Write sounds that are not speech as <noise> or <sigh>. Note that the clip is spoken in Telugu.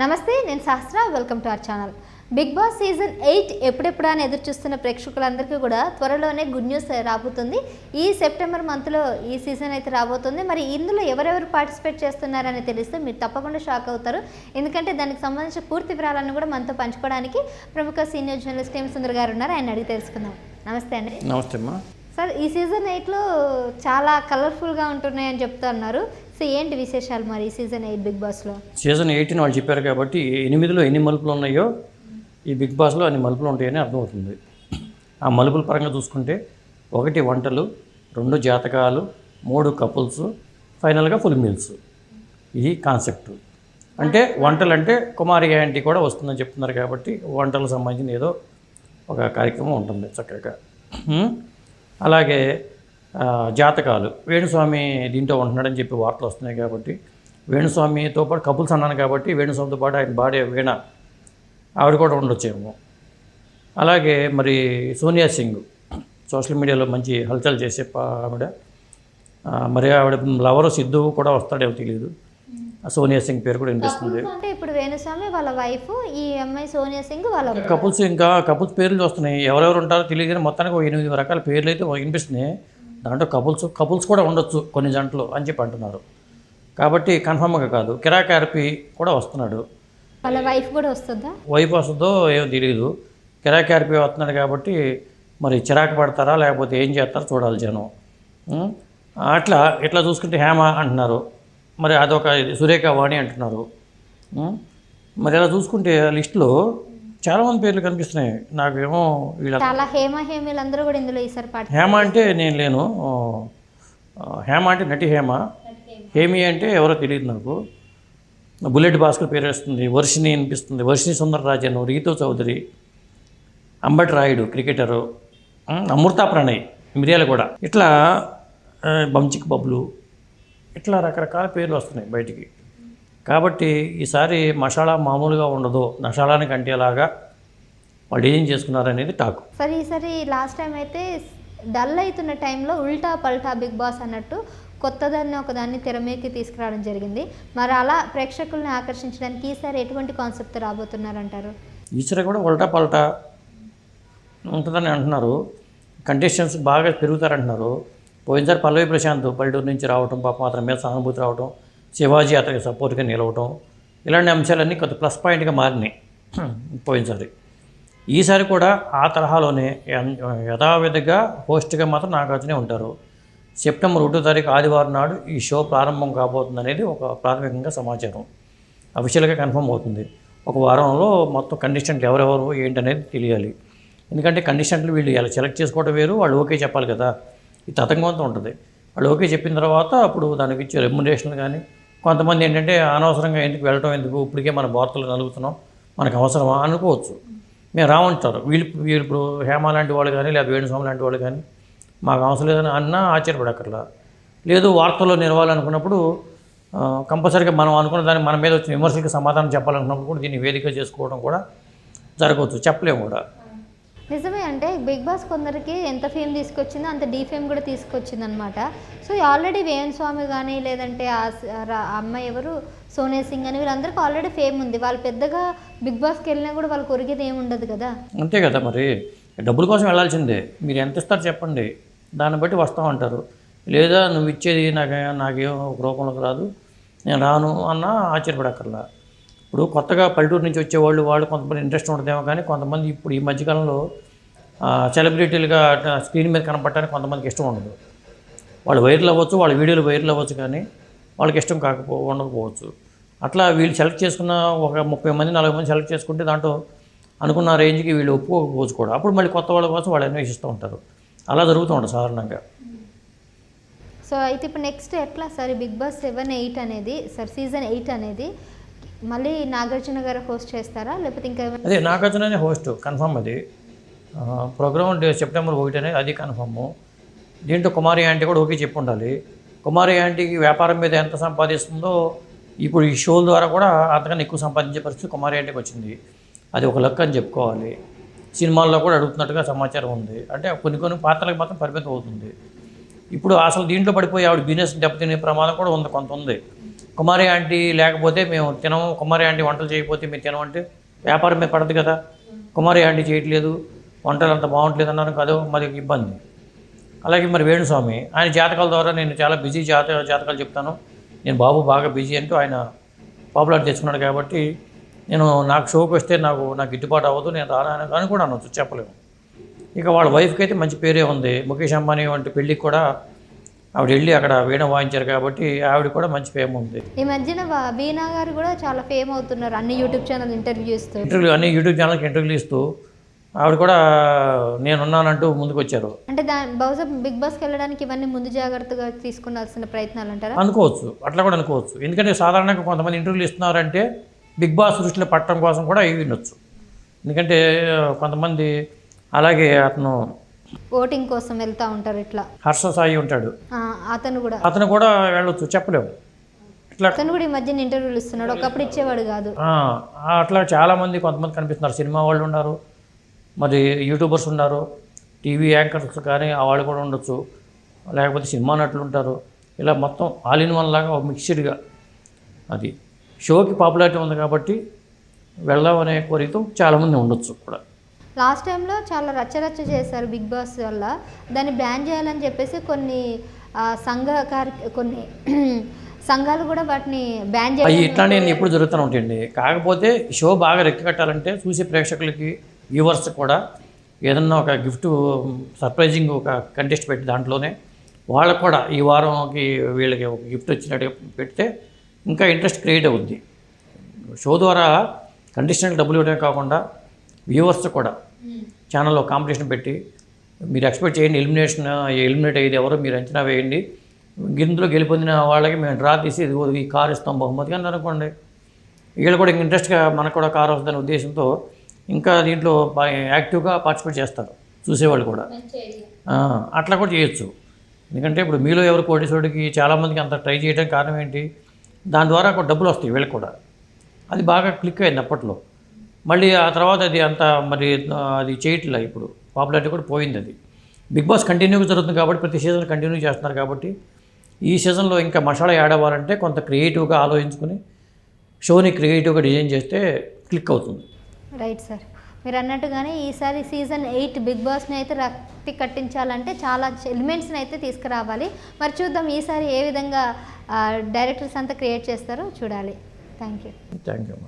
నమస్తే నేను Sahasra welcome to our channel. Bigg Boss season eight ఎప్పుడెప్పుడా అని ఎదురు చూస్తున్న ప్రేక్షకులందరికీ కూడా త్వరలోనే గుడ్ న్యూస్ రాబోతుంది. ఈ సెప్టెంబర్ మంత్లో ఈ సీజన్ అయితే రాబోతుంది. మరి ఇందులో ఎవరెవరు పార్టిసిపేట్ చేస్తున్నారని తెలిస్తే మీరు తప్పకుండా షాక్ అవుతారు. ఎందుకంటే దానికి సంబంధించిన పూర్తి వివరాలను కూడా మనతో పంచుకోవడానికి ప్రముఖ సీనియర్ జర్నలిస్ట్ ఏం సుందర్ గారు ఉన్నారు. ఆయన అడిగి తెలుసుకుందాం. నమస్తే అండి. నమస్తే అమ్మా. సార్ ఈ సీజన్ ఎయిట్లో చాలా కలర్ఫుల్గా ఉంటున్నాయని చెప్తా ఉన్నారు సో ఏంటి విశేషాలు మరి ఈ సీజన్ ఎయిట్ బిగ్ బాస్లో సీజన్ ఎయిటీన్ వాళ్ళు చెప్పారు కాబట్టి ఎనిమిదిలో ఎన్ని మలుపులు ఉన్నాయో ఈ బిగ్ బాస్లో అన్ని మలుపులు ఉంటాయని అర్థమవుతుంది. ఆ మలుపుల పరంగా చూసుకుంటే ఒకటి వంటలు రెండు జాతకాలు మూడు కపుల్స్ ఫైనల్గా ఫుల్ మీల్స్. ఇది కాన్సెప్ట్. అంటే వంటలు అంటే కుమారి యాంటీ కూడా వస్తుందని చెప్తున్నారు కాబట్టి వంటలకు సంబంధించిన ఏదో ఒక కార్యక్రమం ఉంటుంది చక్కగా. అలాగే జాతకాలు. వేణుస్వామి దీంట్లో ఉంటున్నాడని చెప్పి వార్తలు వస్తున్నాయి కాబట్టి వేణుస్వామితో పాటు కపుల్స్ అన్నాను కాబట్టి వేణుస్వామితో పాటు ఆయన భార్య వీణ ఆవిడ కూడా ఉండొచ్చేమో. అలాగే మరి సోనియా సింగ్ సోషల్ మీడియాలో మంచి హల్చల్ చేసే పా- ఆవిడ. మరి ఆవిడ లవరు సిద్ధు కూడా వస్తాడేమో తెలియదు సోనియా సింగ్ పేరు కూడా వినిపిస్తుంది. అంటే ఇప్పుడు వేణుస్వామి వాళ్ళ వైఫ్ ఈ అమ్మాయి సోనియా సింగ్ వాళ్ళ కపుల్స్ ఇంకా కపుల్స్ పేర్లు వస్తున్నాయి ఎవరెవరు ఉంటారో తెలియదు కానీ మొత్తానికి ఒక ఎనిమిది రకాల పేర్లు అయితే వినిపిస్తున్నాయి. దాంట్లో కపుల్స్ కపుల్స్ కూడా ఉండొచ్చు కొన్ని జంటలు అని చెప్పి అంటున్నారు. కాబట్టి కన్ఫామ్గా కాదు. కిరాకార్పి కూడా వస్తున్నాడు. వాళ్ళ వైఫ్ కూడా వస్తుందా? వైపు వస్తుందో ఏమో తెలియదు కిరాకార్పి వస్తున్నాడు కాబట్టి మరి చిరాకు పడతారా లేకపోతే ఏం చేస్తారో చూడాలి జనం? అట్లా ఇట్లా చూసుకుంటే హేమ అంటున్నారు. మరి అదొక ఇది. సురేఖ వాణి అంటున్నారు? మరి ఇలా చూసుకుంటే లిస్టులో చాలామంది పేర్లు కనిపిస్తున్నాయి. నాకేమో వీళ్ళ చాలా హేమ హేమీలు అందరూ కూడా ఇందులో ఈసారి పాట హేమ అంటే నేను లేను. ఆ, హేమ అంటే నటి హేమ. హేమి అంటే ఎవరో తెలియదు నాకు. బుల్లెట్ భాస్కర్ పేరు వస్తుంది. వర్షిని అనిపిస్తుంది. వర్షిని సుందరరాజన్ రీతు చౌదరి. అంబటి రాయుడు క్రికెటరు. అమృత ప్రణయ్ మిరియాల కూడా ఇట్లా ఆ, బంచిక్ బబ్లు ఇట్లా రకరకాల పేర్లు వస్తున్నాయి బయటికి. కాబట్టి ఈసారి మసాలా మామూలుగా ఉండదు. నషాలానికి అంటేలాగా వాళ్ళు ఏం చేసుకున్నారనేది టాక్. సరే ఈసారి లాస్ట్ టైం అయితే డల్ అవుతున్న టైంలో ఉల్టా పల్టా బిగ్ బాస్ అన్నట్టు కొత్తదాన్ని ఒకదాన్ని తెర మీదకి తీసుకురావడం జరిగింది. మరి అలా ప్రేక్షకుల్ని ఆకర్షించడానికి ఈసారి ఎటువంటి కాన్సెప్ట్ రాబోతున్నారంటారు? ఈసారి కూడా ఉల్టా పల్టా ఉంటుందని అంటున్నారు. కంటెస్టెంట్స్ బాగా పెరుగుతారంటున్నారు. పోయినసారి పల్లవి ప్రశాంత్ పల్లెటూరు నుంచి రావటం పాపం అతని మీద సానుభూతి రావటం శివాజీ అతనికి సపోర్ట్గా నిలవటం ఇలాంటి అంశాలన్నీ కొంత ప్లస్ పాయింట్గా మారినాయి <clears throat> పోయినసారి. ఈసారి కూడా ఆ తరహాలోనే యథావిధిగా హోస్ట్గా మాత్రం నాగార్జునే ఉంటారు. సెప్టెంబర్ ఒకటో తారీఖు ఆదివారం నాడు ఈ షో ప్రారంభం కాబోతుంది అనేది ఒక ప్రాథమికంగా సమాచారం. అఫీషియల్గా కన్ఫర్మ్ అవుతుంది. ఒక వారంలో మొత్తం కండిషన్లు ఎవరెవరు ఏంటనేది తెలియాలి. ఎందుకంటే కండిషన్లు వీళ్ళు ఎలా సెలెక్ట్ చేసుకోవడం వేరు వాళ్ళు ఓకే చెప్పాలి కదా. ఈ అంతా ఉంటుంది. వాళ్ళు ఓకే చెప్పిన తర్వాత అప్పుడు దానికి ఇచ్చే రెమ్యునరేషన్ కానీ కొంతమంది ఏంటంటే అనవసరంగా ఎందుకు వెళ్ళటం ఎందుకు ఇప్పటికే మన వార్తలు నలుగుతున్నాం మనకు అవసరమా అనుకోవచ్చు. మేము రామంటారు వీళ్ళు వీళ్ళు ఇప్పుడు హేమ లాంటి వాళ్ళు కానీ లేదా వేణుస్వామి లాంటి వాళ్ళు కానీ మాకు అవసరం లేదని అన్నా ఆశ్చర్యపడక్కర్లా. లేదు వార్తల్లో నిలవాలనుకున్నప్పుడు కంపల్సరీగా మనం అనుకున్న దాన్ని మన మీద వచ్చిన విమర్శలకు సమాధానం చెప్పాలనుకున్నప్పుడు కూడా దీన్ని వేదిక చేసుకోవడం కూడా జరగవచ్చు. చెప్పలేము కూడా. నిజమే అంటే బిగ్ బాస్ కొందరికి ఎంత ఫేమ్ తీసుకొచ్చిందో అంత డీ ఫేమ్ కూడా తీసుకొచ్చింది అనమాట సో ఆల్రెడీ వేణు స్వామి కానీ లేదంటే ఆ అమ్మాయి ఎవరు? సోనియా సింగ్ అని వీళ్ళందరికీ ఆల్రెడీ ఫేమ్ ఉంది. వాళ్ళు పెద్దగా బిగ్ బాస్కి వెళ్ళినా కూడా వాళ్ళకి ఒరిగేది ఏమి ఉండదు కదా? అంతే కదా మరి. డబ్బుల కోసం వెళ్ళాల్సిందే. మీరు ఎంత ఇస్తారు చెప్పండి. దాన్ని బట్టి వస్తామంటారు లేదా నువ్వు ఇచ్చేది నాకు నాకేం ఒక రూపంలోకి రాదు. నేను రాను అన్నా ఆశ్చర్యపడక్కర్లా. ఇప్పుడు కొత్తగా పల్లెటూరు నుంచి వచ్చేవాళ్ళు వాళ్ళు కొంతమంది ఇంట్రెస్ట్ ఉంటుందేమో కానీ కొంతమంది ఇప్పుడు ఈ మధ్యకాలంలో సెలబ్రిటీలుగా స్క్రీన్ మీద కనపడటానికి కొంతమందికి ఇష్టం ఉండదు. వాళ్ళు వైరల్ అవ్వచ్చు వాళ్ళ వీడియోలు వైరల్ అవ్వచ్చు కానీ వాళ్ళకి ఇష్టం కాకపో ఉండకపోవచ్చు. అట్లా వీళ్ళు సెలెక్ట్ చేసుకున్న ఒక ముప్పై మంది నలభై మంది సెలెక్ట్ చేసుకుంటే దాంట్లో అనుకున్న రేంజ్కి వీళ్ళు ఒప్పుకోకపోవచ్చు కూడా. అప్పుడు మళ్ళీ కొత్త వాళ్ళ కోసం వాళ్ళు అన్వేషిస్తూ ఉంటారు. అలా జరుగుతూ ఉంటుంది సాధారణంగా. సో అయితే ఇప్పుడు నెక్స్ట్ ఎట్లా sir? Bigg Boss seven eight అనేది సార్ సీజన్ ఎయిట్ అనేది మళ్ళీ నాగార్జున గారు హోస్ట్ చేస్తారా? లేకపోతే ఇంకా ఏమైనా అదే నాగార్జుననే హోస్ట్ కన్ఫర్మ్ అది. ప్రోగ్రామ్ సెప్టెంబర్ ఒకటి అనేది అది కన్ఫర్ము దీంట్లో కుమారి ఆంటీ కూడా ఓకే చెప్పి ఉండాలి కుమారి ఆంటీకి వ్యాపారం మీద ఎంత సంపాదిస్తుందో ఇప్పుడు ఈ షోల ద్వారా కూడా అంతకన్నా ఎక్కువ సంపాదించే పరిస్థితి కుమారి ఆంటీకి వచ్చింది. అది ఒక లెక్క అని చెప్పుకోవాలి. సినిమాల్లో కూడా అడుగుతున్నట్టుగా సమాచారం ఉంది. అంటే కొన్ని కొన్ని పాత్రలకు మాత్రం పరిమితం అవుతుంది. ఇప్పుడు అసలు దీంట్లో పడిపోయి ఆవిడ బిజినెస్ దెబ్బతినే ప్రమాదం కూడా ఉంది కొంత ఉంది. కుమారి ఆంటీ లేకపోతే మేము తినము. కుమారి ఆంటీ వంటలు చేయకపోతే మేము తినమంటే వ్యాపారం మీద పడదు కదా. కుమారి ఆంటీ చేయట్లేదు. వంటలు అంత బాగుంటలేదు అన్నారు కదా. మరి ఇబ్బంది. అలాగే మరి వేణుస్వామి ఆయన జాతకాల ద్వారా నేను చాలా బిజీ జాత జాతకాలు చెప్తాను. నేను బాబు బాగా బిజీ అంటూ ఆయన పాపులర్ తెచ్చుకున్నాడు కాబట్టి నేను నాకు షోకి వస్తే నాకు నాకు గిట్టుబాటు అవ్వదు. నేను రాను అని కూడా అనొచ్చు చెప్పలేము. ఇక వాళ్ళ వైఫ్కి అయితే మంచి పేరే ఉంది. ముఖేష్ అంబానీ వంటి పెళ్ళికి కూడా ఆవిడ వెళ్ళి అక్కడ వీణ వాయించారు కాబట్టి ఆవిడ కూడా మంచి ఫేమ్ ఉంది. ఈ మధ్యన వీణా గారు కూడా చాలా ఫేమ్ అవుతున్నారు అన్ని యూట్యూబ్ ఛానల్ ఇంటర్వ్యూ ఇస్తూ. ఇంటర్వ్యూ అన్ని యూట్యూబ్ ఛానల్కి ఇంటర్వ్యూలు ఇస్తూ ఆవిడ కూడా నేనున్నానంటూ ముందుకు వచ్చారు అంటే దా బహుశా బిగ్ బాస్కి వెళ్ళడానికి ఇవన్నీ ముందు జాగ్రత్తగా తీసుకున్నాల్సిన ప్రయత్నాలు అంటారా? అనుకోవచ్చు అట్లా కూడా అనుకోవచ్చు. ఎందుకంటే సాధారణంగా కొంతమంది ఇంటర్వ్యూలు ఇస్తున్నారంటే బిగ్ బాస్ దృష్టిలో పట్టడం కోసం కూడా ఇవి వినొచ్చు. ఎందుకంటే కొంతమంది అలాగే అతను ఓటింగ్ కోసం వెళ్తూ ఉంటారు ఇట్లా. హర్ష సాయి ఉంటాడు. ఆ, అతను కూడా. అతను కూడా వెళ్ళొచ్చు చెప్పలేము. ఇట్లా అతను కూడా ఈ మధ్యన ఇంటర్వ్యూలు ఇస్తున్నాడు. ఒకప్పుడు ఇచ్చేవాడు కాదు. ఆ, అట్లా చాలామంది కొంతమంది కనిపిస్తున్నారు. సినిమా వాళ్ళు ఉన్నారు మరి యూట్యూబర్స్ ఉన్నారు టీవీ యాంకర్స్ కానీ ఆ వాళ్ళు కూడా ఉండొచ్చు. లేకపోతే సినిమా నటులు ఉంటారు. ఇలా మొత్తం ఆల్ ఇన్ వన్ లాగా మిక్స్డ్గా అది. షోకి పాపులారిటీ ఉంది కాబట్టి వెళ్దామనే కోరికతో చాలామంది ఉండొచ్చు కూడా. లాస్ట్ టైంలో చాలా రచ్చరచ్చ చేశారు బిగ్ బాస్ వల్ల. దాన్ని బ్యాన్ చేయాలని చెప్పేసి కొన్ని సంఘ కార్య కొన్ని <clears throat> సంఘాలు కూడా వాటిని బ్యాన్ చేయాలి ఇట్లానే ఎప్పుడు జరుగుతూనే ఉంటాయండి కాకపోతే షో బాగా రెక్కి కట్టాలంటే చూసే ప్రేక్షకులకి వ్యూవర్స్ కూడా ఏదన్నా ఒక గిఫ్ట్ సర్ప్రైజింగ్ ఒక కంటెస్ట్ పెట్టి దాంట్లోనే వాళ్ళకు కూడా ఈ వారంకి వీళ్ళకి ఒక గిఫ్ట్ వచ్చినట్టు పెడితే ఇంకా ఇంట్రెస్ట్ క్రియేట్ అవుద్ది. షో ద్వారా కంటెస్టెంట్ డబ్బులు ఇవ్వడమే కాకుండా వ్యూవర్స్ కూడా ఛానల్లో కాంపిటీషన్ పెట్టి మీరు ఎక్స్పెక్ట్ చేయండి ఎలిమినేషన్ ఎలిమినేట్ అయ్యేది ఎవరో మీరు అంచనా వేయండి. గిందులో గెలుపొందిన వాళ్ళకి మేము డ్రా తీసి ఈ కార్ ఇస్తాం బహుమతిగా అని అనుకోండి. వీళ్ళు కూడా ఇంక ఇంట్రెస్ట్గా మనకు కూడా కార్ వస్తుందనే ఉద్దేశంతో ఇంకా దీంట్లో యాక్టివ్గా పార్టిసిపేట్ చేస్తారు. చూసేవాళ్ళు కూడా. అట్లా కూడా చేయొచ్చు. ఎందుకంటే ఇప్పుడు మీలో ఎవరు కోటేశ్వరుడికి చాలామందికి అంత ట్రై చేయడానికి కారణం ఏంటి? దాని ద్వారా డబ్బులు వస్తాయి వీళ్ళకి కూడా. అది బాగా క్లిక్ అయింది అప్పట్లో. మళ్ళీ ఆ తర్వాత అది అంత మరి అది చేయట్లే ఇప్పుడు. పాపులారిటీ కూడా పోయింది అది. బిగ్ బాస్ కంటిన్యూగా జరుగుతుంది కాబట్టి ప్రతి సీజన్ కంటిన్యూ చేస్తున్నారు కాబట్టి ఈ సీజన్లో ఇంకా మసాలా యాడ్ అవ్వాలంటే కొంత క్రియేటివ్గా ఆలోచించుకుని షోని క్రియేటివ్గా డిజైన్ చేస్తే క్లిక్ అవుతుంది. రైట్ సార్ మీరు అన్నట్టుగానే ఈసారి సీజన్ ఎయిట్ బిగ్ బాస్ని అయితే రక్తి కట్టించాలంటే చాలా ఎలిమెంట్స్ని అయితే తీసుకురావాలి. మరి చూద్దాం ఈసారి ఏ విధంగా డైరెక్టర్స్ అంతా క్రియేట్ చేస్తారో చూడాలి. Thank you thank you